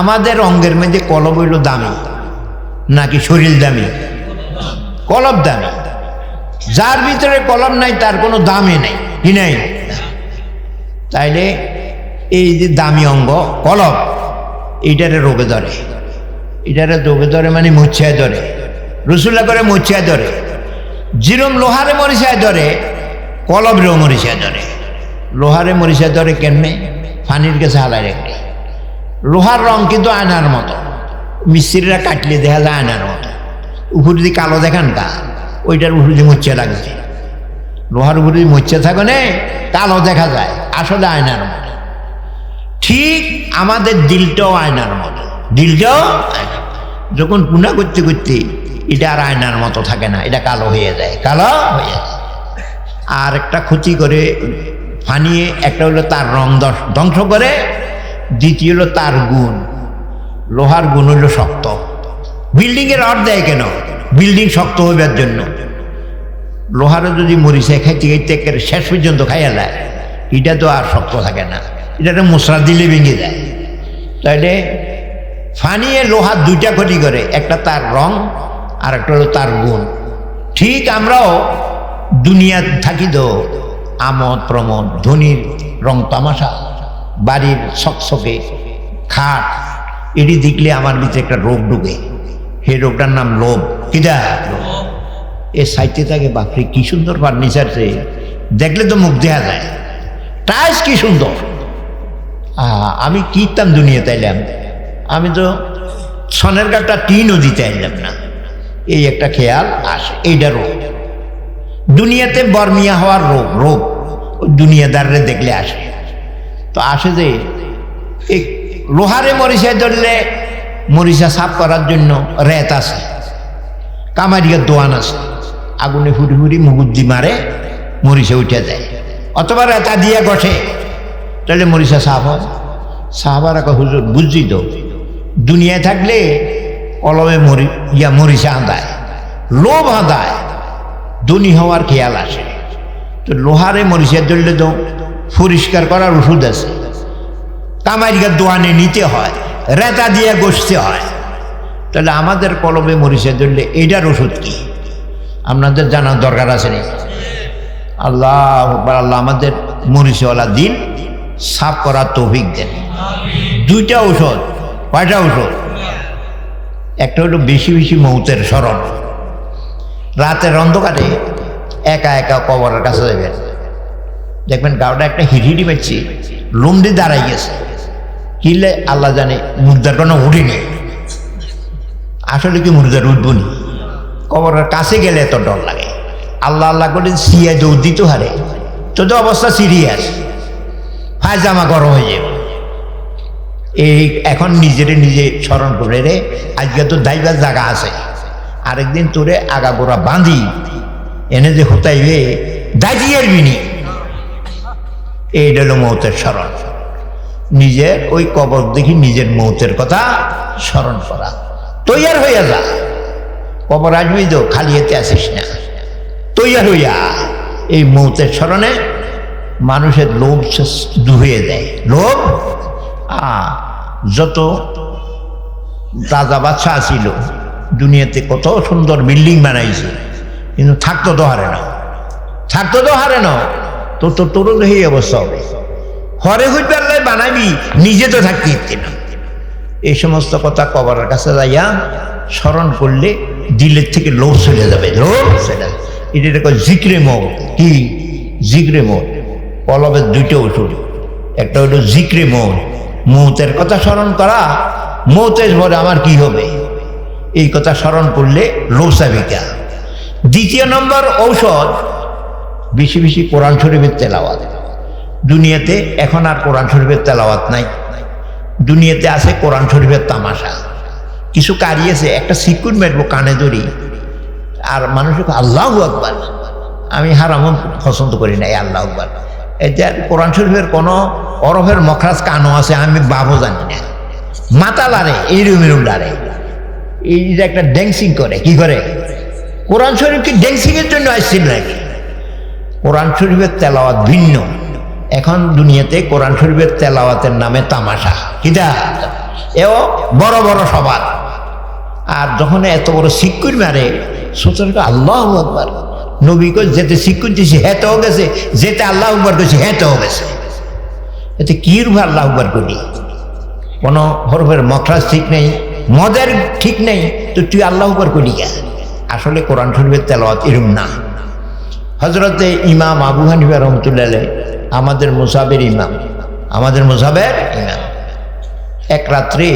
আমাদের অঙ্গের মধ্যে কলব হইল দামি, নাকি শরীর দামি? কলব দামি। যার ভিতরে কলম নাই, তার কোনো দামই নেই, কি নাই? তাইলে এই যে দামি অঙ্গ, কলব, এইটারে রোগে ধরে। এটারে রোগে ধরে মানে মুচ্ছায় ধরে। রসুল্লা করে মুচ্ছায় ধরে। জিরম লোহারে মরিচায় ধরে, কলবরেও মরিচায় ধরে। লোহারে মরিচায় ধরে কেমনে? ফানির কাছে হালাই রেখে। লোহার রং কিন্তু আয়নার মতো। মিস্ত্রিরা কাটলে দেখা যায় আয়নার মতো। উপর যদি কালো দেখান কা ওইটার উপর দিয়ে মুচ্ছে লাগছে। লোহার উপর যদি মুচ্ছে থাকে নে, কালো দেখা যায়, আসলে আয়নার মতো। ঠিক আমাদের দিলটাও আয়নার মতো। দিলটাও যখন পুনা করতে করতে এটা আর আয়নার মতো থাকে না, এটা কালো হয়ে যায়, কালো হয়ে যায়। আর একটা ক্ষতি করে, ফানিয়ে একটা হলো তার রং ধ্বংস করে দ্বিতীয় হলো তার গুণ। লোহার গুণ হইল শক্ত। বিল্ডিংয়ের রড দেয় কেন? বিল্ডিং শক্ত হইবার জন্য। লোহারও যদি মরিচে খাইতে খাইতে একেবারে শেষ পর্যন্ত খাইয়া যায় এটা তো আর শক্ত থাকে না। এটা তো মশলা দিলে ভেঙে যায়। তাহলে ফানিয়ে লোহার দুইটা ক্ষতি করে, একটা তার রং আর একটা হলো তার গুণ। ঠিক আমরাও দুনিয়া থাকি তো আমোদ প্রমোদ ধনির রং তামাশা। বাড়ির সকসকে খাট, এটি দেখলে আমার ভিতরে একটা রোগ ঢুকে। সেই রোগটার নাম লোভ কিটা এ সাইতে থাকে, বাপরে, কি সুন্দর ফার্নিচার সে। দেখলে তো মুখ দেখা যায়। টাইস কি সুন্দর। আমি কিতাম দুনিয়া তাইলাম আমি তো সনের কাঠটা টিনও দিতে আইলাম না। এই একটা খেয়াল, আসে, এইটা রোগ। দুনিয়াতে বর্মিয়া হওয়ার রোগ রোগ। দুনিয়াদাররে দেখলে আসে। তো আসে যে, এই লোহারে মরিচা ধরলে মরিচা সাফ করার জন্য রেত আছে, কামারিয়ার দোয়ান আছে। আগুনে ফুরি ফুরি মুগুদ্দি মারে, মরিচা উঠে যায়। অথবা রেতা দিয়ে গঠে, তাহলে মরিচা সাফ হয়। সাহাবার হুজুর বুঝছি তো, দুনিয়ায় থাকলে কলমে মরি, ইয়া মরিচা আঁদায়, লোভ আঁদায় দুনি হওয়ার খেয়াল আসে। তো লোহারে মরিচা ধরলে তো পরিষ্কার করার ওষুধ আছে। কামারিকার দোয়ানে নিতে হয়, রেতা দিয়ে গসতে হয়। তাহলে আমাদের কলমে মরিচা ধরলে এটার ওষুধ কি? আপনাদের জানার দরকার আছে নি আল্লাহ আল্লাহ আমাদের মরিচওয়ালা দিন সাফ করার তৌফিক দেন। দুইটা ঔষধ কয়টা ঔষধ একটা হলো বেশি বেশি মৌতের স্মরণ। রাতের অন্ধকারে একা একা কবরের কাছে যাবেন। দেখবেন গাওটা একটা হিড়িড়ি পাচ্ছি লুমডি দাঁড়াই গেছে। কিলে আল্লাহ জানে মুর্দার কোনো উঠিনি আসলে কি মুর্দার উঠবো নি? কবরের কাছে গেলে এত ডর লাগে। আল্লাহ আল্লাহ করে সিয়া দৌড় দিতে হারে। তো তো অবস্থা সিরিয়াস। জামা গরম হয়ে যাবে। এই এখন নিজেরে নিজে স্মরণ করে রে, আজকে তো দাইবার জায়গা আছে। আরেকদিন তোরে আগাগোড়া বাঁধি। এনে যে হতাইবে দাঁড়িয়ে বিনি। এইটা হলো মৌতের স্মরণ। নিজের ওই কবর দেখি নিজের মৌতের কথা স্মরণ করা। তৈয়ার হইয়া যা। কবর আসবি তো খালি এতে আসিস না। তৈয়ার হইয়া এই মৌতের স্মরণে মানুষের লোভ দুহিয়ে দেয় লোভ? আ, যত রাজা বাচ্চা ছিল দুনিয়াতে কত সুন্দর বিল্ডিং বানাইছে, কিন্তু থাকতো তো হারে না। থাকতো তো হারে না। তো তো তোরও তো এই অবস্থা হবে হরে হইতে আল্লাহ বানাবি, নিজে তো থাকতে ইচ্ছে না। এই সমস্ত কথা কবরের কাছে যাইয়া স্মরণ করলে দিলের থেকে লোভ চলে যাবে, লোভ চলে যাবে। এটা জিক্রে মৌ কি? জিক্রে মৌ পলবের দুইটা ওষুধ। একটা হলো জিক্রে মৌ মৌতের কথা স্মরণ করা, মৌতের পরে আমার কি হবে? এই কথা স্মরণ করলে লোভ চাবিকা দ্বিতীয় নম্বর ঔষধ বেশি বেশি কোরআন শরীফের তেলাওয়াত। দুনিয়াতে এখন আর কোরআন শরীফের তেলাওয়াত নাই। দুনিয়াতে আছে কোরআন শরীফের তামাশা। কিছু কারিয়েছে একটা সিকুট মেরবো কানে ধরি। আর মানুষকে আল্লাহ আকবার। আমি হারামন পছন্দ করি না এই আল্লাহ আকবার। এটা কোরআন শরীফের কোনো অরফের মখরাজ কানও আছে, আমি বাবও জানি না। মাতা লারে এইরুম এরুম লারে এই যে একটা ড্যান্সিং করে, কি করে? কোরআন শরীফ কি ড্যান্সিংয়ের জন্য আসছিল নাকি? কোরআন শরীফের তেলাওয়াত ভিন্ন। এখন দুনিয়াতে কোরআন শরীফের তেলাওয়াতের নামে তামাশা কিটা এও বড় বড় সবার। আর যখন এত বড় সিকুর মারে সোচার আল্লাহ আকবার। নবী কই যেতে সিকুর দিছে হেতেও গেছে। যেতে আল্লাহ আকবার কইছে হেতেও গেছে। এতে কি রূপে আল্লাহ আকবার করি? কোনো হরফের মখরাজ ঠিক নেই, মদের ঠিক নেই, তো তুই আল্লাহ আকবার করি আসলে কোরআন শরীফের তেলাওয়াত এরম না। হজরতে ইমাম আবু হানিফা রহমতুল্লাহ আমাদের মুসাবের ইমাম, আমাদের মুসাবের ইমাম। এক রাত্রে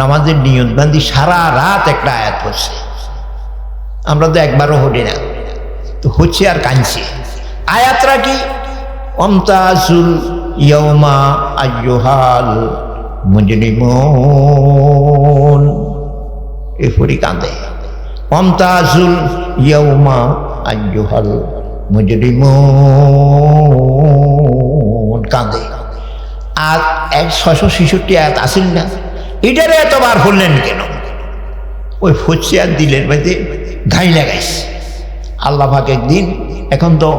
নামাজের নিয়ত বান্ধি সারা রাত একটা আয়াত পড়ছে আমরা তো একবারও হটি না, তো হচ্ছে আর কাঁদছে। আয়াতরা কি? অমতাজুল ইয়মা আয়ুহাল মুজরিমুন। এরপরই কাঁদে। অমতাজুল ইয়মা আয়ুহাল মুজরিমুন। কাঁদে। আর এক ছশো ছেষট্টি আয়াত আসেন না? এটারে এতবার হলেন কেন? ওই ফচ্ছে আর দিলের মধ্যে ঘাই লাগাইছে। আল্লাহ পাক একদিন, এখন তো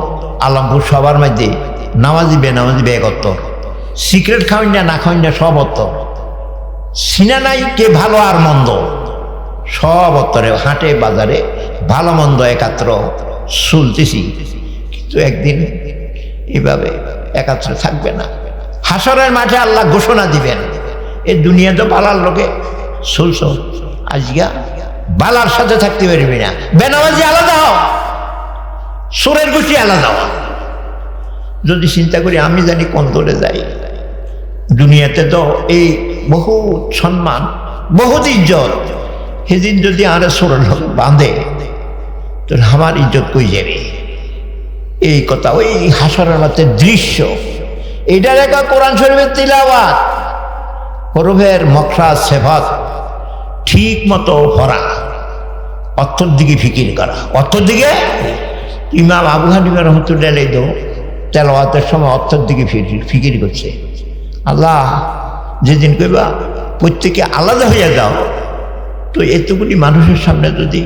আলমপুর সবার মধ্যে নামাজি বে নামাজি বে একত্তর সিক্রেট খাওয়াই না না খাওয়াই না, সব অত্তর। সিনা নাই, কে ভালো আর মন্দ? সব অত্তরে, হাটে, বাজারে ভালো মন্দ একাত্র। চলতেছি কিন্তু একদিন এভাবে একাত্র থাকবে না। হাসরের মাঠে আল্লাহ ঘোষণা দিবেন এই দুনিয়া তো বালার লোকে। চলছ আজকা বালার সাথে থাকতে পারবি না। বেনামাজি আলাদা হও, সুরের গুটি আলাদা হও। যদি চিন্তা করি, আমি জানি কোন দলে যাই। দুনিয়াতে তো এই বহু সম্মান, বহুত ইজ্জত। সেদিন যদি আর সুরের বাঁধে তো আমার ইজ্জত কই যাবে? এই কথা, ওই হাসরালাতের দৃশ্য এটা লেখা কোরআন শরীফের তিলাওয়াত। হরফের মকসা সেফাত, ঠিক মতো পড়া অর্থর দিকে ফিকির করা। অর্থর দিকে? ইমাম আবু হানিফা রহমতুল্লাহ তো তেলাওয়াতের সময় অর্থর দিকে ফিকির করছে। আল্লাহ যেদিন কইবা, প্রত্যেকে আলাদা হয়ে যাও, তো এতগুলি মানুষের সামনে যদি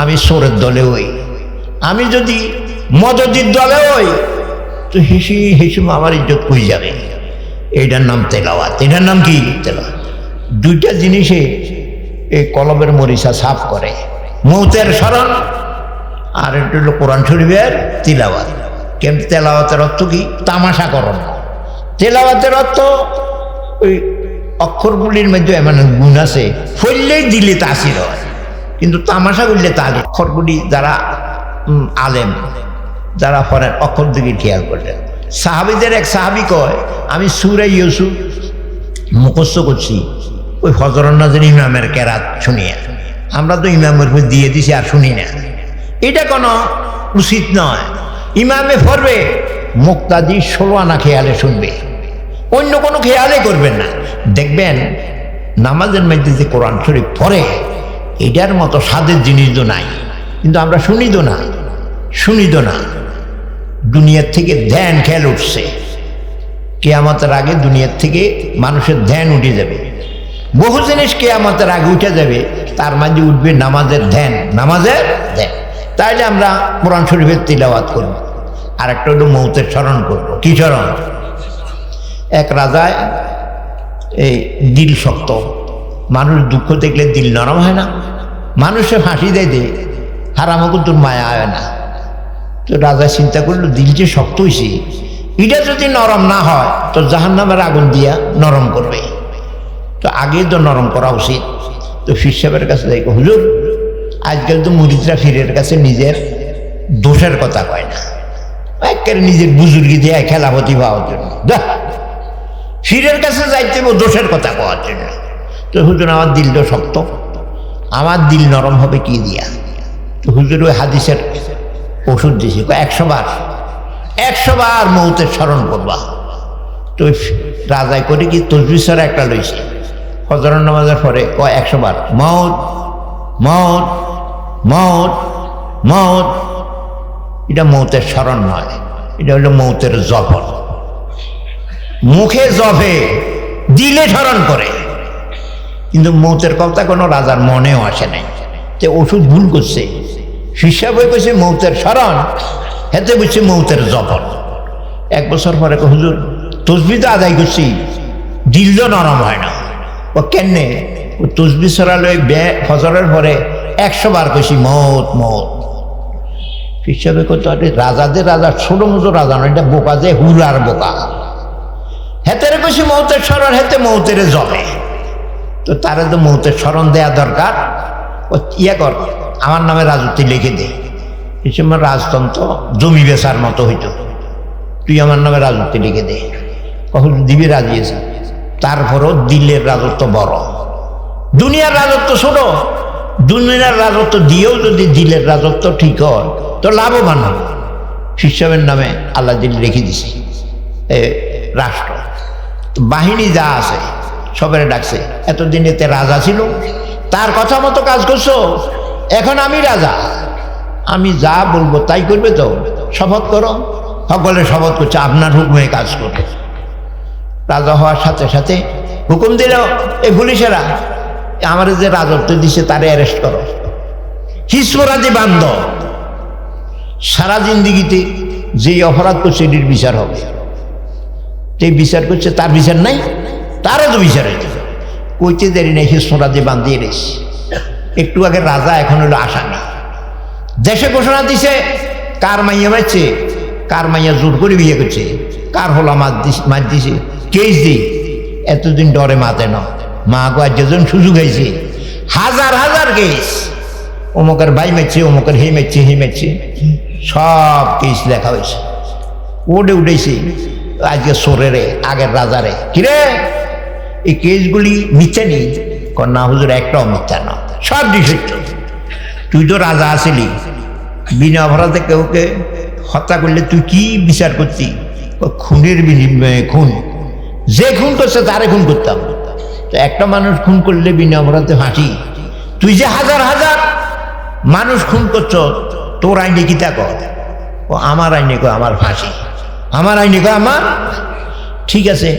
আমি সোরের দলে হই। আমি যদি মদদির দলে হই, তো হেসি হেসুম আমার ইজ্জত কই যাবে? এইটার নাম তেলাওয়াত। এটার নাম কি? তেলাওয়াত। দুইটা জিনিসে এই কলমের মরিচা সাফ করে। মৌতের স্মরণ আর এটা হলো কোরআন শরীফের তিলাওয়াত। কিন্তু তেলাওয়াতের অর্থ কি? তামাশা করণ তেলাওয়াতের অর্থ ওই অক্ষরগুলির মধ্যে এমন গুণ আছে, ফললেই দিলে তাসির হয় কিন্তু তামাশা করলে তার অক্ষরগুলি যারা আলেম, যারা পড়েন, অক্ষর দিকে খেয়াল করলেন। সাহাবিদের এক সাহাবি কয়, আমি সুরে ইউসুফ মুখস্থ করছি। ওই ফজরন্নাজের ইমামের কেরাত শুনিয়ে। আমরা তো ইমামের উপর দিয়ে দিছি আর শুনি না। এটা কোনো উচিত নয়। ইমামে ফরবে মুক্তাদি ষোলো আনা খেয়ালে শুনবে। অন্য কোনো খেয়ালে করবেন না। দেখবেন নামাজের মধ্যে যে কোরআন শরীফ পড়ে এটার মতো স্বাদের জিনিস তো নাই। কিন্তু আমরা শুনি তো না, শুনি তো না। দুনিয়ার থেকে ধ্যান খেয়াল উঠছে। কেয়ামতের আগে দুনিয়ার থেকে মানুষের ধ্যান উঠে যাবে। বহু জিনিস কেয়ামতের আগে উঠে যাবে, তার মাঝে উঠবে নামাজের ধ্যান নামাজের ধ্যান। তাইলে আমরা কোরআন শরীফের তিলাওয়াত করব। আর একটা হলো মৌতের স্মরণ করব। কি স্মরণ? এক রাজায় এই দিল শক্ত। মানুষ দুঃখ দেখলে দিল নরম হয় না। মানুষে ফাঁসি দেয় দে হারামকুর তোর মায়া হয় না। তো রাজা চিন্তা করল, দিল যে শক্ত হয়েছে এটা যদি নরম না হয়, তো জাহান্নামের আগুন দিয়া নরম করবে। তো আগে তো নরম করা উচিত। তো ফির সাহেবের কাছে যাই হুজুর, আজকাল তো মুরিদরা ফিরের কাছে নিজের দোষের কথা কয় না। একেবারে নিজের বুজুর্গি দিয়ে খেলাপতি পাওয়ার জন্য। ফিরের কাছে যাইতে দোষের কথা কওয়ার জন্য। তো হুজুর, আমার দিল তো শক্ত। আমার দিল নরম হবে কি দিয়া? তো হুজুর, ওই হাদিসের ওষুধ কয় একশো বার একশো বার মৌতের স্মরণ করবা। তো রাজায় করে কি তসবিসর একটা লইছে। ফজরের নামাজের পরে ও একশো বার মৌত মৌত মৌত মৌত। এটা মৌতের স্মরণ নয়, এটা হলো মৌতের জফর মুখে জফে দিলে স্মরণ করে। কিন্তু মৌতের কথা কোনো রাজার মনেও আসে নাই। যে ওষুধ ভুল করছে। হিসাবে কইছে মৌতের স্মরণ, হেতে বুঝছে মৌতের জফর এক বছর পরে হুজুর, তসবি তো আদায় করছি, দিল তো নরম হয় না। ও কেনে ও তসবি সরালে বে ফজরের পরে একশো বার কইছি, মত মত। হিসাবে করতে আরে রাজাদের রাজা, ছোট মতো রাজা নয়, এটা বোকা যে হুরার বোকা। হেতেরে কইছি, মৌতের স্মরণ, হেতে মৌতেরে জবে তো তারে তো মৌতের স্মরণ দেয়া দরকার। ও ইয়ে কর, আমার নামে রাজত্ব লিখে দে। সময় রাজতন্ত্র জমি বেচার মতো হইতো। তুই আমার নামে রাজত্ব লিখে দে। কখন দিবি রাজিয়েছে তারপরও দিলের রাজত্ব বড়। দুনিয়ার রাজত্ব ছোট। দুনিয়ার রাজত্ব দিয়েও যদি দিলের রাজত্ব ঠিক হয়, তো লাভবান হবে। শিষ্যমের নামে আল্লাহ দিল রেখে দিছে। এ, রাষ্ট্র। বাহিনী যা আছে সবাই ডাকছে। এতদিন এতে রাজা ছিল। তার কথা মতো কাজ করছ। এখন আমি রাজা। আমি যা বলব তাই করবে তো। শপথ করো। সকলে শপথ করছে, আপনার হুকুমে কাজ করবে। রাজা হওয়ার সাথে সাথে হুকুম দিল এই পুলিশেরা আমার যে রাজত্ব দিছে তারে অ্যারেস্ট করো। হিসমরাজি বান্ধ। সারা জিন্দিগিতে যেই অপরাধ করছে, এটির বিচার হবে। সেই বিচার করছে, তার বিচার নাই। তারও তো বিচার হইতে। কইতে দেরি নেই হিসমরাজি বান্ধিয়ে রেছি একটু আগে রাজা এখন হলো আসামি। দেশে ঘোষণা দিছে, কার মাইয়া মারছে কার মাইয়া জোর করে বিয়ে করছে, কার হলা মার দিস মার দিছে, কেস দি এতদিন ডরে মাতে না। মা গো আর যেজন সুযোগ হয়েছে, হাজার হাজার কেস। অমুকের ভাই মেরছে, অমুকের হে মেরছে হে মেরছে। সব কেস লেখা হয়েছে। ওডে উঠেছে, আজকে সোরেরে, আগের রাজারে। কিরে? এই কেসগুলি মিথ্যা নেই। না, হুজুর, একটাও মিথ্যা না। সব সত্য তুই তো রাজা আসিলি। বিনা অপরাধে কেউকে হত্যা করলে তুই কি বিচার করতি? ও খুনের বিনিময়ে খুন। যে খুন করছে, তারে খুন করতাম তো একটা মানুষ খুন করলে বিনা অপরাধে ফাঁসি। তুই যে হাজার হাজার মানুষ খুন করছ, তোর আইনে কি তা ও আমার আইনে কো আমার ফাঁসি। আমার আইনে কো আমার ঠিক আছে।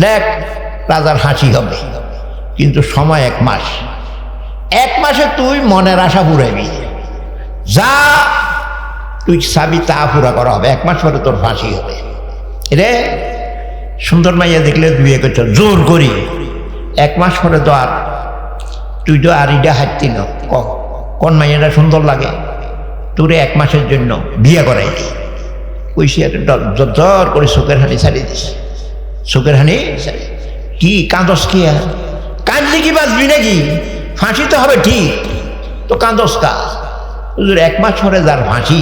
দেখ রাজার হাসি হবে। কিন্তু সময় এক মাস। এক মাসে তুই মনের আশা পুরাইবি যা তুই চাবি তা পুরা করা হবে। এক মাস পরে তোর ফাঁসি হবে। রে, সুন্দর মাইয়া দেখলে বিয়ে করছ জোর করি। এক মাস পরে তো আর তুই তো আর ইটা হাঁটতি না। কোন মাইয়াটা সুন্দর লাগে? তোরে এক মাসের জন্য বিয়ে করাই দি। কইসি একটা জর করে চোখের হানি ছাড়িয়ে দিস। চোখের হানি ছাড়ি কি? কাঁদস কি আর কাঁদলে কি বাঁচবি নাকি? ফাঁসি তো হবে ঠিক, তো কাঁদস কা? হুজুর, এক মাস পরে যার ফাঁসি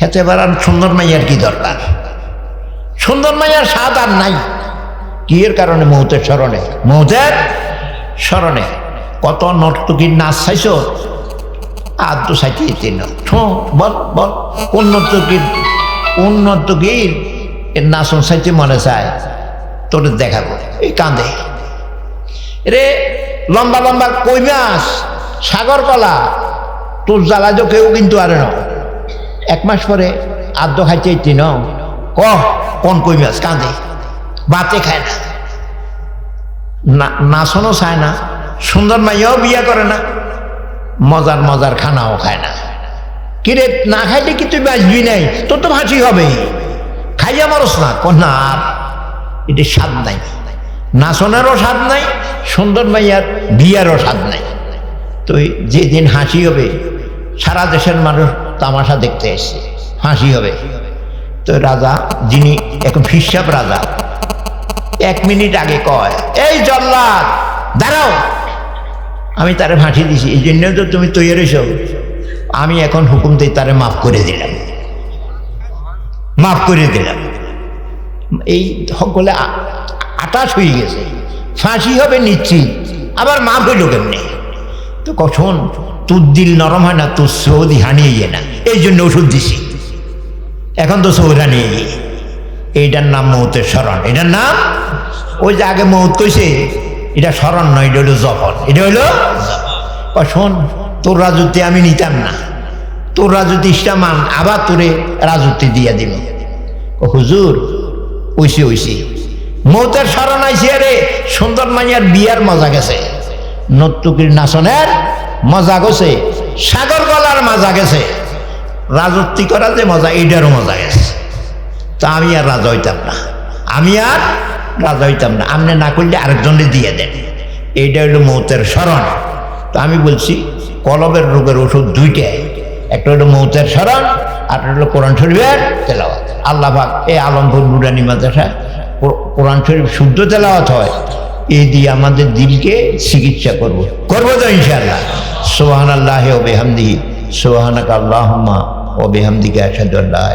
হেতে বেড়ান সুন্দর মাইয়ার কি দরকার? সুন্দর মাইয়ার স্বাদ আর নাই। কি এর কারণে? মৌতের স্মরণে। মৌতের স্মরণে। কত নর্তকীর নাচ চাইছ? আর তো সাইতে যেতে না বল বল। কোন নর্তকীর কোন নর্তকীর এর নাচন সাইতে মনে চায়। তোর দেখাবো। এই কাঁদে রে, লম্বা লম্বা কই মাছ সাগর কলা তোর জ্বালা তো কেউ কিন্তু আরে ন এক মাস পরে আদ্য খাইতে ইতি কহ, কোন কই মাছ কাঁদে বাতে খায় না। নাচনও চায় না। সুন্দর মাইয়াও বিয়ে করে না। মজার মজার খানাও খায় না। কিরে, না খাইলে কি তুই বাঁচবি নাই? তোর তো ভাসি হবে খাইয়া মারস না ক না আর এটা স্বাদ নাই। নাচনেরও স্বাদ নাই, সুন্দর মাইয়ার বিয়ারও স্বাদ নাই। তো যেদিন হাসি হবে, সারা দেশের মানুষ তামাশা দেখতে এসছে, হাসি হবে। তো রাজা, যিনি এখন ফিসাব রাজা, এক মিনিট আগে কয়, এই জল্লাদ, দাঁড়াও, আমি তারে ফাঁসি দিছি, এই জন্য তো তুমি তৈরি হয়েছ। আমি এখন হুকুম দিয়ে তারে মাফ করে দিলাম। মাফ করে দিলাম। এই সকলে আটাশ হয়ে গেছে। ফাঁসি হবে নিশ্চিত। আবার মাফ হইল কেমনি? তো কখন? তোর দিল নরম হয় না, তোর সৌদি হানিয়ে যায় না। এই জন্য ওষুধ দিছি। এখন তো সৌদ হানিয়ে গিয়ে এইটার নাম মৌতের স্মরণ। এটার নাম? ওই যে আগে মৌত কইছে, এটা স্মরণ নয়, এটা হলো জফর এটা হইল শোন তোর রাজত্বে আমি নিতাম না। তোর রাজত্ব ইসলামান আবার তোরে রাজত্বে দিয়া দিল হুজুর ওইসে ওইসে। মৌতের স্মরণ আইসি আরে সুন্দর মাইয়ার বিয়ার মজা গেছে। নর্তকীর নাচনের মজা গেছে, সাগর গলার মজা গেছে। রাজত্বী করা যে মজা, এইটারও মজা গেছে। তা আমি আর রাজা হইতাম না। আমি আর রাজা হইতাম না। আপনি না করলে আরেকজনে দিয়ে দেন। এইটা হলো মৌতের স্মরণ। তো আমি বলছি, কলবের রোগের ওষুধ দুইটাই। একটা হলো মৌতের স্মরণ আর হলো কোরআন শরীফের তেলাওয়াত। আল্লাহ পাক এই আলমপুর বুড়ানি মাদ্রাসা কোরআন শরীফ শুদ্ধ তেলাওয়াত হয়, এই দিয়ে আমাদের দিলকে চিকিৎসা করব। করব তো ইনশাআল্লাহ। সোহান আল্লাহ ও বেহামদিহি সোহানাক আল্লাহম্মা ও বেহামদিকে আসাদুল্লাহ